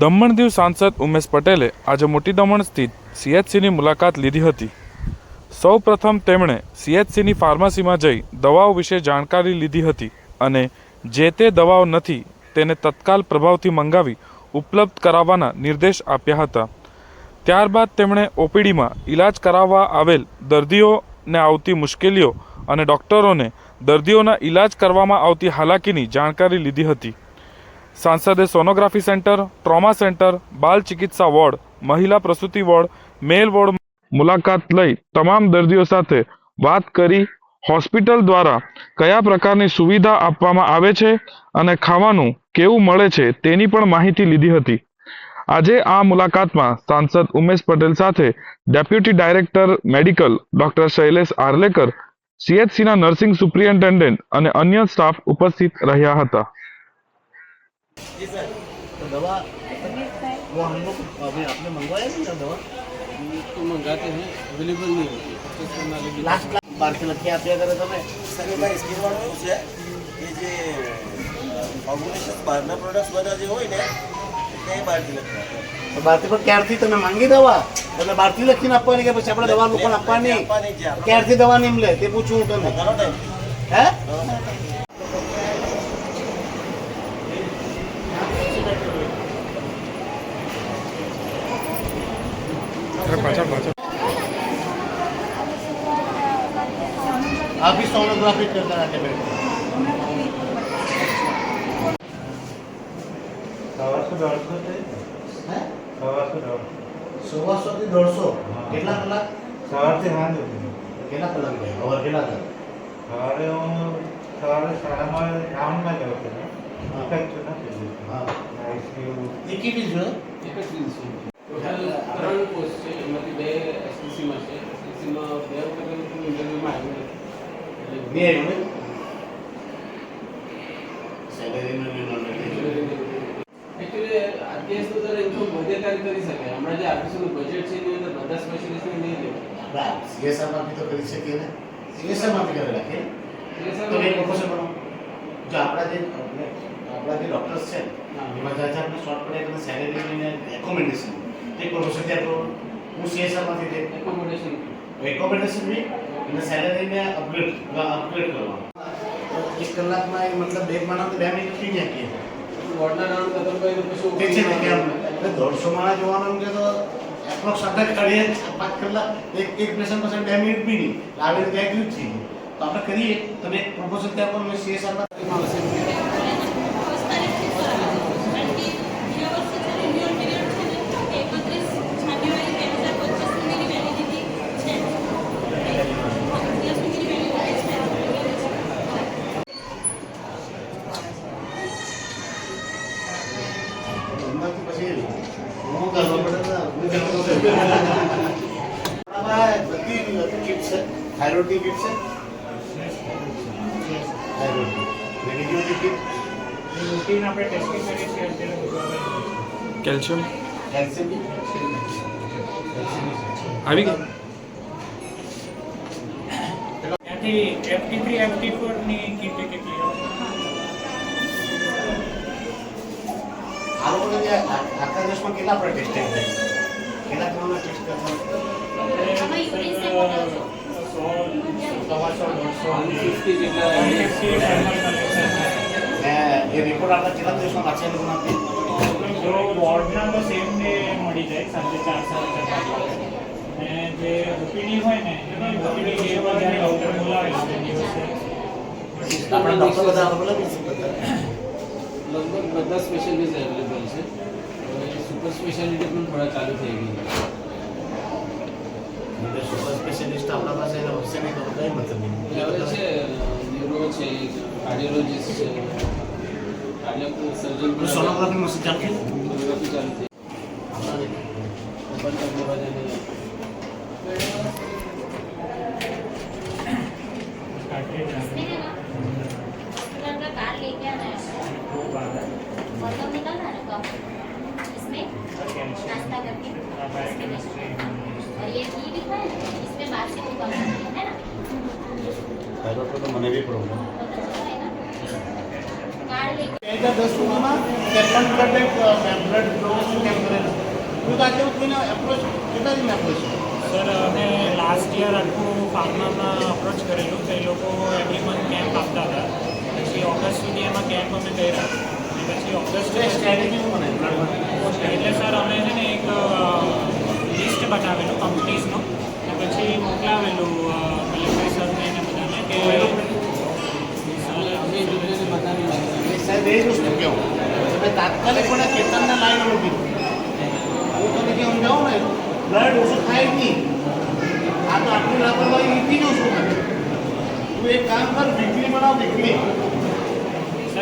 દમણ દીવ સાંસદ ઉમેશ પટેલે આજે મોટી દમણ સ્થિત સીએચસીની મુલાકાત લીધી હતી. સૌ પ્રથમ તેમણે સીએચસીની ફાર્મસીમાં જઈ દવાઓ વિશે જાણકારી લીધી હતી અને જે તે દવાઓ નથી તેને તત્કાલ પ્રભાવથી મંગાવી ઉપલબ્ધ કરાવવાના નિર્દેશ આપ્યા હતા. ત્યારબાદ તેમણે ઓપીડીમાં ઈલાજ કરાવવા આવેલ દર્દીઓને આવતી મુશ્કેલીઓ અને ડૉક્ટરોને દર્દીઓના ઈલાજ કરવામાં આવતી હાલાકીની જાણકારી લીધી હતી. સાંસદે સોનોગ્રાફી સેન્ટર, ટ્રોમા સેન્ટર, બાલ ચિકિત્સા વોર્ડ, મહિલા પ્રસૂતિ વોર્ડ, મેલ વોર્ડ મુલાકાત લઈ તમામ દર્દીઓ સાથે વાત કરી હોસ્પિટલ દ્વારા કયા પ્રકારની સુવિધા આપવામાં આવે છે અને ખાવાનું કેવું મળે છે તેની પણ માહિતી લીધી હતી. આજે આ મુલાકાતમાં સાંસદ ઉમેશ પટેલ સાથે deputy director medical doctor Shailesh Arlekar સીએચસીના nursing superintendent અને અન્ય સ્ટાફ ઉપસ્થિત રહ્યા હતા. जी सर तो दवा वो हम लोग अभी आपने मंगवाया नहीं ना दवा तो मंगाते हैं अवेलेबल नहीं होती परचेस करना लेकिन લાસ્ટ ક્લાસ બહારથી લખી આપ્યા કરે તમે સમીભાઈ સ્કીમ વાળું એવું છે કે જે ફોર્મ્યુલેશન બહારના પ્રોડક્ટ્સ બધા જે હોય ને તે બહારથી લખતા તો બહારથી પણ ક્યારથી તમે માંગી દવા તમે બહારથી લખીને આપવાની કે પછી આપણે દવા લોકોને આપવાની આપવાની જ છે. આપણે ક્યારથી દવા નહીં મળે તે પૂછું હું તમે ઘણો ટાઈમ હે आप भी सोनोग्राफी करते रहते बेटे સવારસો દોઢસો છે હે સવારસો દોઢ સવાસો થી દોઢસો કેટલા કલાક સવારથી સાંજ સુધી કેટલા કલાક લે અવર કેટલા કલાક સવારે હું સવારે શાળામાં કામમાં જાઉં છું હા. એક જ છું નથી હા આઈસીયુ એ કેટલી છે એક જ દિન નથી બે આવ્યું ને સેલેરી નો નિર્ણય એકચ્યુઅલી અત્યાર સુધી તો ઇન્કમ મધ્યકારી કરી શકે હમણાં જે આરબીસીનું બજેટ છે એની અંદર બધા સ્પેશિયલિસ્ટને નહીં લે સીએસઆરમાંથી તો કરી શકીએ ને સીએસઆરમાંથી કરી રાખીએ તો એક પ્રોફેસર બનો જો આપણા જે આપણા જે ડોક્ટર્સ છે. એમાં જ્યાં જ્યાં આપણે શોર્ટ પડે સેલેરી અને એકોમોડેશન એક પ્રોફેસર ત્યાં તો હું સીએસઆરમાંથી દે એકોમોડેશન એકોમોડેશન બી અને સેલેરીને અપગ્રેડ અપગ્રેડ કરવાનું. એક કલાકમાં એ મતલબ બે માણસ બે મિનિટ ફી કે. વોર્ડના રાઉન્ડ ખતમ કરી તો પછી ઠીક છે ને કે આમ એટલે દોઢસો માણસ જોવાનું કે તો એપ્રોક્સ અડધા કરીએ પાંચ કલાક એક એક પેશન્ટ પાસે બે મિનિટ બી નહીં. આવી રીતે જ છે તો આપણે કરીએ. તમે પ્રપોઝલ ત્યાં પણ મેં સીએસઆરમાં બધી બધી કીટ છે થાઇરોઇડની કીટ છે થાઇરોઇડની. અને બીજી બધી કીટ રૂટીન આપણે ટેસ્ટિંગ કરીએ છીએ અત્યારે બધું કેલ્શિયમ કેલ્શિયમની આવી ગઈ ત્યાંથી એફટી થ્રી એફટી ફોરની કીટ કેટલી આ લોકોને જે આ- આખા દેશમાં કેટલા આપણે ટેસ્ટિંગ થાય કેટલા પ્રમાણમાં ટેસ્ટ કરતા સો સવાસો દોઢસો ફિફ્ટી જેટલા ને એ રિપોર્ટ આપણે કેટલા દિવસમાં પાછા એ લોકોને આપીએ જો વોર્ડના તો સેમ ડે મળી જાય સાંજે ચાર સાડા ચાર વાગે અને જે ઓપીડી હોય ને એની ઓપીડી બે વાર જ્યારે ડૉક્ટર બોલાવે છે તે દિવસે આપણા ડૉક્ટર બધા અવેલેબલ છે બધા લગભગ બધા સ્પેશિયાલિસ્ટ અવેલેબલ છે હવે સુપર સ્પેશિયાલિટી પણ થોડા ચાલુ થઈ ગઈ એટલે સુપર સ્પેશિયાલિસ્ટ આપણા પાસે એને હશે નહીં તો કઈ મતલબ છે હવે છે ન્યુરો છે કાર્ડિયોલોજીસ્ટ છે કાર્ડિયાક સર્જન પણ સોનોગ્રાફી મશીન ચાલુ છે સોનોગ્રાફી ચાલુ થઈ પણ તમને બધાને કાર્ટ્રેજ આવે. कार लेके आना है ખૂબ આવે फोटो निकलना है नाश्ता करके આ બાયોકેમિસ્ટ્રી और ये घी लिखा है ना इसमें बासी को कम है ना થાઇરોઇડ તો મને બી પ્રોબ્લેમ पता चल रहा है ना कार्ड लेके એ હજાર દસ સુધીમાં ત્રેપન બ્લડ બ્લડ ડોનેશન કેમ્પ કરેલું તો આજે કોઈને એપ્રોચ કેટલા દિન એપ્રોચ સર અમે લાસ્ટ યર આખું ફાર્મામાં અપ્રોચ કરેલું તો એ લોકો એવરી મંથ કેમ્પ આપતા હતા પછી ઓગસ્ટ સુધી એમાં કેમ્પ અમે કર્યા અને પછી ઓગસ્ટ સ્ટ્રેટેજી એટલે સર અમે છે ને એક લિસ્ટ બનાવેલું કંપનીઝનું અને પછી મોકલાવેલું કલેક્ટર સરને એને બધાને કે સાહેબ એ જ વસ્તુ કહું. તમે તાત્કાલિકપણે ખેતરને લાઈન મૂકી હું તમને કે સમજાવું ને. બ્લડ ઓછું થાય જ નહીં. આ તો આટલી લાપરવાહી નીકળી શું કરે તું એક કામ કર વીકલી બનાવ વીકલી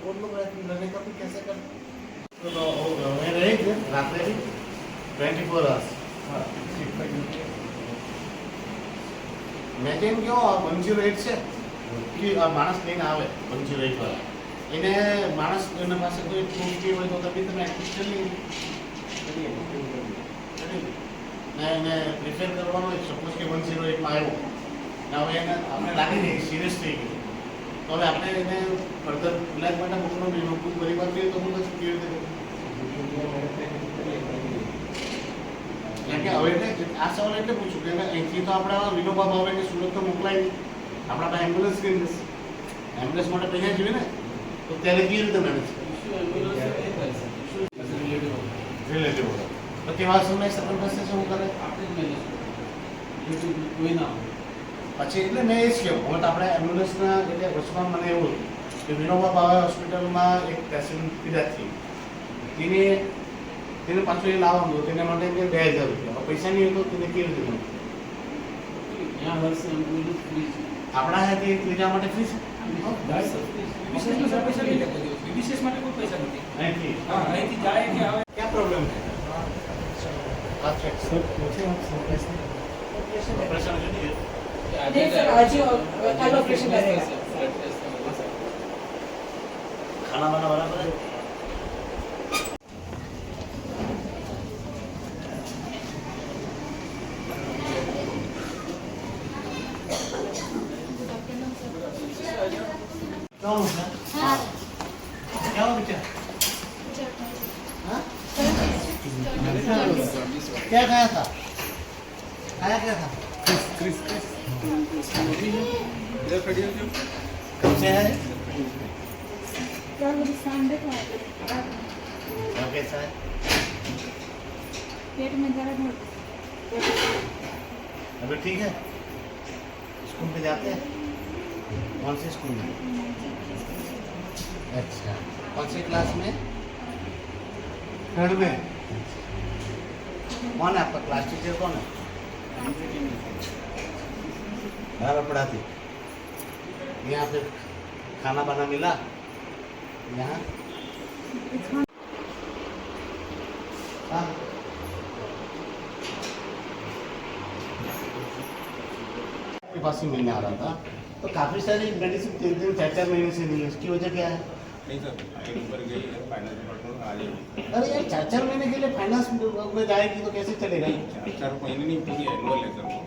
वो लोग रहते रहने का भी कैसे कर तो तो वो मैं रहेंगे रात में भी ट्वेंटी फोर आवर्स મેં કેમ કહો વન ઝીરો એટ છે કે આ માણસ લઈને આવે વન ઝીરો એટ વાળા એને માણસ એના પાસે કોઈ પ્રૂફ બી હોય તો તમે તમે એડમિટ કરી લઈએ ને એને પ્રિફેર કરવાનો સપોઝ કે વન ઝીરો એટમાં આવ્યો ને હવે એને આપણે લાગી નહીં સિરિયસ થઈ ગયું તો હવે આપણે એને ફર્ધર ઇલાજ માટે મોકલો નહીં એનો કોઈ પરિવાર બી તો હું પછી કેવી રીતે કરું? એટલે કે હવે એટલે આ સવાલ એટલે પૂછું કે અહીંથી તો આપણે વિનોબા ભાવે કે સુરત તો મોકલાય નહીં આપણા પાસે એમ્બ્યુલન્સ કઈ જશે એમ્બ્યુલન્સ માટે પૈસા જોઈએ ને તો ત્યારે કેવી રીતે મેનેજ ઇસ્યુ એમ્બ્યુલન્સ એ કરશે. ઇસ્યુ રિલેટિવ રિલેટિવ તો તેવા સમય સફળ થશે શું કરે આપણે જ મેનેજ યુટ્યુબ કોઈ ના હોય. પછી એટલે મેં એ જ કહ્યું હવે આપણે એમ્બ્યુલન્સના એટલે વચમાં મને એવું હતું કે વિનોબા ભાવે હોસ્પિટલમાં એક પેશન્ટ પીડા થઈ તેને તેને પાછું એ લાવવાનું હતું. તેના માટે બે હજાર રૂપિયા. પૈસા નહીં હતો તેને કેવી રીતે આપણા હાથે ત્રીજા માટે ફ્રી છે? વિશેષ પૈસા નથી. અહીંથી? હા અહીંથી ક્યાં પ્રોબ્લેમ છે? Perfect sir. સર ઓપરેશન જોઈએ नहीं सर आज ही कल ऑपरेशन करेगा खाना बना बना बना क्या हो हाँ। क्या हो बेटा? हाँ? क्या खाया था? कब है? कैसा है? पेट में दर्द अभी ठीक है? स्कूल पे जाते हैं? कौन से स्कूल में? अच्छा कौन सी क्लास में? थर्ड में। कौन है आपका क्लास टीचर कौन है? बराबर पढ़ाती। यहाँ पे खाना बना मिला? यहाँ? हाँ। के पास ही मिलने आ रहा था। तो काफ़ी सारी मेडिसिन तीन दिन चार चार महीने से मिली। उसकी वजह क्या है? नहीं सर ऊपर गई है फाइनल डिपार्टमेंट आ जाएगी अरे यार चार चार महीने के लिए फाइनेंस में जाएगी तो कैसे चलेगा? चार चार महीने नहीं पूरी एनुअल है सर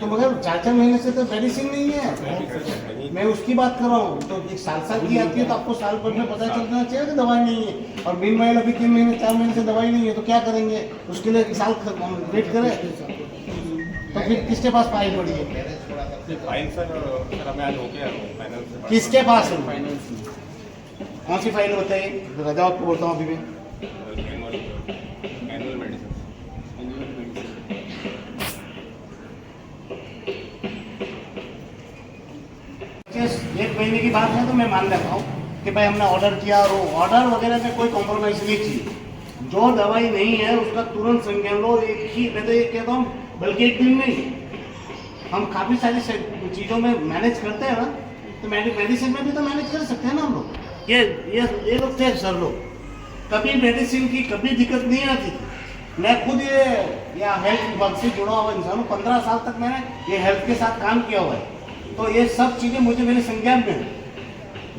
तो मगर चार चार महीने से तो मेडिसिन नहीं है। मैं उसकी बात कर रहा हूँ तो एक साल साल की आती है तो आपको साल भर में पता चलना चाहिए कि दवाई नहीं है। और बिन महीने अभी तीन महीने चार महीने से दवाई नहीं है तो क्या करेंगे? उसके लिए एक साल वेट करें। तो फिर किसके पास फ़ाइल पड़ी है? किसके पास? है कौन सी फ़ाइल बताइए रजा आपको बोलता हूँ अभी मैं annual annual medicine annual medicine. Just एक महीने की बात है तो मैं मान लेता हूँ कि भाई हमने ऑर्डर किया और ऑर्डर वगैरह में कोई कॉम्प्रोमाइज नहीं चाहिए जो दवाई नहीं है, उसका तुरंत संज्ञान लो, एक ही मैं तो ये कहता हूँ, बल्कि एक दिन नहीं हम काफ़ी सारी चीज़ों में मैनेज करते हैं ना तो मेडिसिन में भी तो मैनेज कर सकते हैं ना हम लोग। ये ये ये लोग थे सर लोग। कभी मेडिसिन की कभी दिक्कत नहीं आती मैं खुद ये या हेल्थ विभाग से जुड़ा हुआ इंसान हूँ, पंद्रह साल तक मैंने ये हेल्थ के साथ काम किया हुआ है। तो ये सब चीज़ें मुझे मेरे संज्ञान में है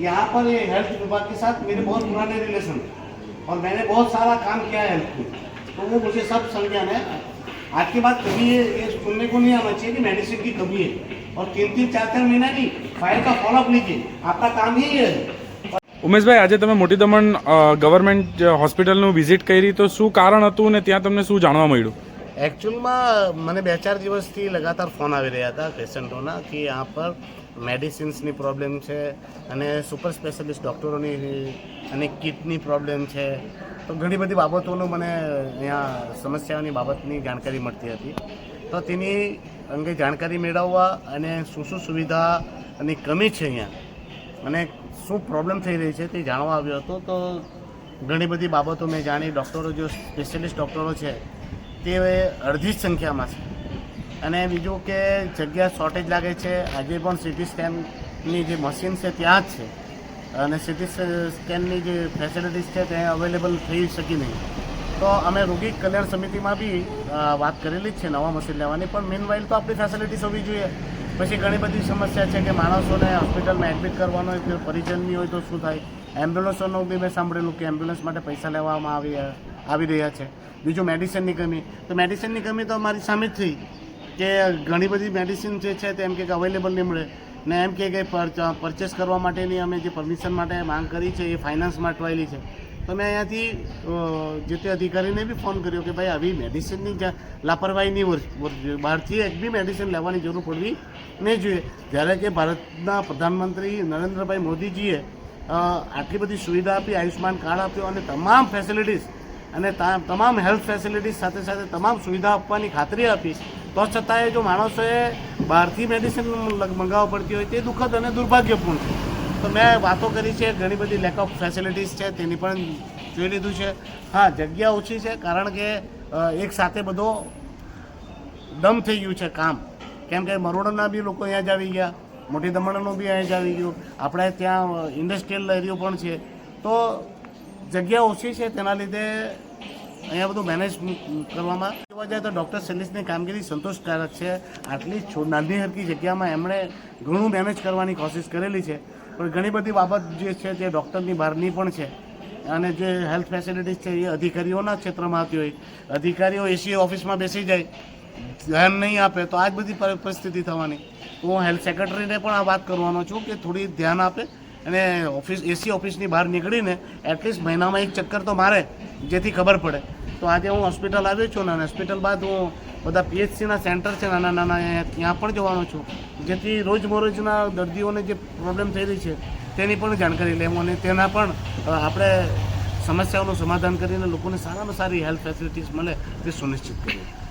यहाँ पर ये हेल्थ विभाग के साथ मेरे बहुत पुराने रिलेशन है और मैंने बहुत सारा काम किया है हेल्थ में तो वो मुझे सब संज्ञान है आज के बाद कभी ये ये सुनने को नहीं आना चाहिए कि मेडिसिन की कमी है और तीन तीन चार चार महीना नहीं फाइल का फॉलोअप लीजिए आपका काम ही ये है ઉમેશભાઈ આજે તમે મોટી દમણ અ, ગવર્મેન્ટ હોસ્પિટલનું વિઝિટ કરી તો શું કારણ હતું ને ત્યાં તમને શું જાણવા મળ્યું એકચ્યુઅલમાં મને બે ચાર દિવસથી લગાતાર ફોન આવી રહ્યા હતા પેશન્ટોના કે આ પર મેડિસિન્સની પ્રોબ્લેમ છે અને સુપર સ્પેશિયાલિસ્ટ ડૉક્ટરોની અને કિટની પ્રોબ્લેમ છે. તો ઘણી બધી બાબતોનું મને અહીંયા સમસ્યાઓની બાબતની જાણકારી મળતી હતી. તો તેની અંગે જાણકારી મેળવવા અને શું શું સુવિધાની કમી છે અહીંયા અને શું પ્રોબ્લેમ થઈ રહી છે તે જાણવા આવ્યો હતો. તો ઘણી બધી બાબતો મેં જાણી ડૉક્ટરો જો સ્પેશિયલિસ્ટ ડૉક્ટરો છે તે અડધી જ સંખ્યામાં છે. અને બીજું કે જગ્યા શોર્ટેજ લાગે છે. આજે પણ સિટી સ્કેનની જે મશીન છે ત્યાં જ છે. અને સિટી સ્કેનની જે ફેસિલિટીઝ છે તે અવેલેબલ થઈ શકી નહીં. તો અમે રોગી કલ્યાણ સમિતિમાં બી વાત કરેલી જ છે નવા મશીન લેવાની. પણ મીન તો આપણી ફેસિલિટીઝ હોવી જોઈએ. પછી ઘણી બધી સમસ્યા છે કે માણસોને હોસ્પિટલમાં એડમિટ કરવાનો હોય કે પરિજનની હોય તો શું થાય? એમ્બ્યુલન્સોનું બી મેં સાંભળેલું કે એમ્બ્યુલન્સ માટે પૈસા લેવામાં આવી આવી રહ્યા છે. બીજું મેડિસિનની કમી. તો મેડિસિનની કમી તો અમારી સામે જ થઈ કે ઘણી બધી મેડિસિન જે છે તે એમ કે અવેલેબલ નહીં મળે. ને એમ કે પરચેસ કરવા માટેની અમે જે પરમિશન માટે માંગ કરી છે એ ફાઇનાન્સમાં અટવાયેલી છે. તો મેં અહીંયાથી જે તે અધિકારીને બી ફોન કર્યો કે ભાઈ આવી મેડિસિનની લાપરવાહી નહીં બહારથી એક બી મેડિસિન લેવાની જરૂર પડવી નહીં જોઈએ. જ્યારે કે ભારતના પ્રધાનમંત્રી નરેન્દ્રભાઈ મોદીજીએ આટલી બધી સુવિધા આપી, આયુષ્યમાન કાર્ડ આપ્યું અને તમામ ફેસિલિટીઝ અને તમામ હેલ્થ ફેસિલિટીઝ સાથે સાથે તમામ સુવિધા આપવાની ખાતરી આપી. તો છતાંય જો માણસોએ બહારથી મેડિસિન મંગાવવા પડતી હોય તે દુઃખદ અને દુર્ભાગ્યપૂર્ણ. છે તો મેં વાતો કરી છે, ઘણી બધી લેક ઓફ ફેસિલિટીઝ છે, તેની પણ જોઈ લીધું છે. હા, જગ્યા ઓછી છે, કારણ કે એક સાથે બધો દમ થઈ ગયું છે કામ. કેમ કે મરોડના બી લોકો અહીંયા જ આવી ગયા, મોટી દમણનું બી અહીંયા જ આવી ગયું. આપણે ત્યાં ઇન્ડસ્ટ્રીયલ એરિયો પણ છે. તો જગ્યા ઓછી છે, તેના લીધે અહીંયા બધું મેનેજ કરવામાં જોવા જાય તો ડૉક્ટર સેલિસની કામગીરી સંતોષકારક છે. આટલી નાની હરકી જગ્યામાં એમણે ઘણું મેનેજ કરવાની કોશિશ કરેલી છે. પણ ઘણી બધી બાબત જે છે તે ડૉક્ટરની બહારની પણ છે. અને જે હેલ્થ ફેસિલિટીઝ છે એ અધિકારીઓના ક્ષેત્રમાં આવતી હોય, અધિકારીઓ એસી ઓફિસમાં બેસી જાય, ધ્યાન નહીં આપે, તો આ જ બધી પર- પરિસ્થિતિ થવાની. હું હેલ્થ સેક્રેટરીને પણ આ વાત કરવાનો છું કે થોડી ધ્યાન આપે અને ઓફિસ, એસી ઓફિસની બહાર નીકળીને એટલીસ્ટ મહિનામાં એક ચક્કર તો મારે, જેથી ખબર પડે. તો આજે હું હોસ્પિટલ આવ્યો છું અને હોસ્પિટલ બાદ હું બધા પીએચસીના સેન્ટર છે, નાના નાના ત્યાં પણ જવાનો છું. જેથી રોજબરોજના દર્દીઓને જે પ્રોબ્લેમ થઈ રહી છે, તેની પણ જાણકારી લેવું અને તેના પણ આપણે સમસ્યાઓનું સમાધાન કરીને લોકોને સારામાં સારી હેલ્થ ફેસિલિટીઝ મળે તે સુનિશ્ચિત કરીએ.